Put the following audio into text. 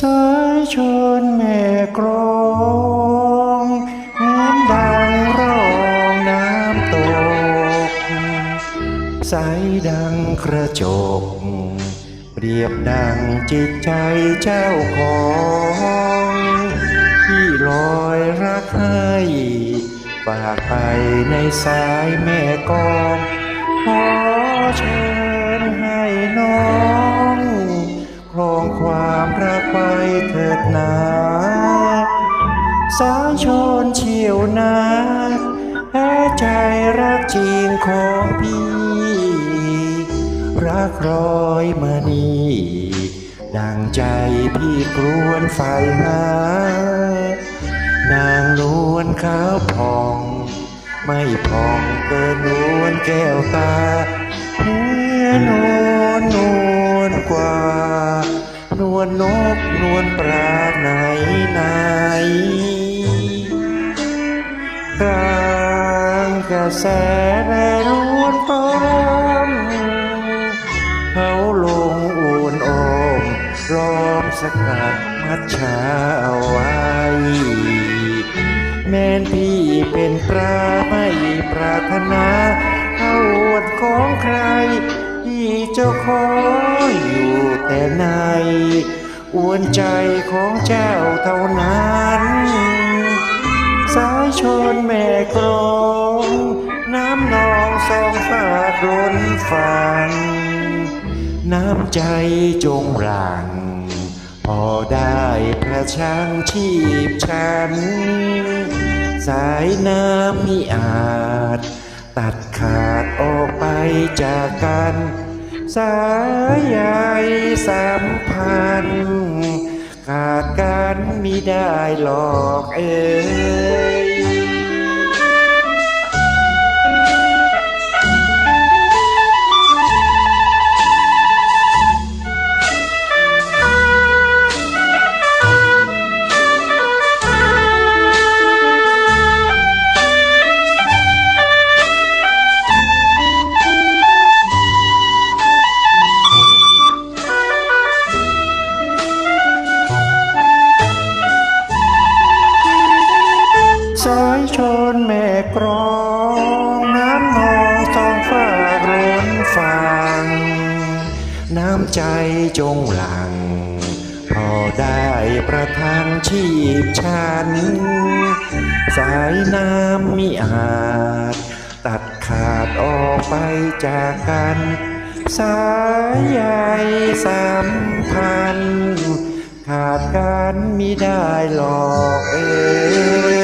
สายชนแม่กรองน้ำดังร่องน้ำตก ใสดังกระจก เปรียบดังจิตใจเจ้าของที่ลอยรักให้ฝากไปในสายแม่กอง เถิดนา สายชนเฉียวนาแพ้ใจรักจริงของพี่ รักร้อยมานีดังใจพี่กรวนไฟหานางนวลขาวผ่อง ไม่ผ่องเกินนวลแก้วตาเฮ้นวลนวลกว่า กลางกระแสแรงล้วนต้มเขาลงอวนโอมร้อมสกัดมัดชาเอาไว้ แม้นพี่เป็นปลาไม่ปรารถนาเข้าอวดของใคร ที่เจ้าขออยู่แต่ใน อวนใจของเจ้าเท่านั้น นแม่กรองน้ำนองสองฝากล้นฟัง น้ำใจจงหลัง พอได้ประชังชีพฉัน สายน้ำมิอาจ ตัดขาดออกไปจากกัน สายใยสัมพันธ์ขาดกันมิได้หรอกเอ้ย กรองน้ำนองสองฝากล้นฟัง น้ำใจจงหลัง พอได้ประทังชีพฉัน สายน้ำมิอาจ ตัดขาดออกไปจากกัน สายใยสัมพันธ์ขาดกันมิได้หรอกเอ้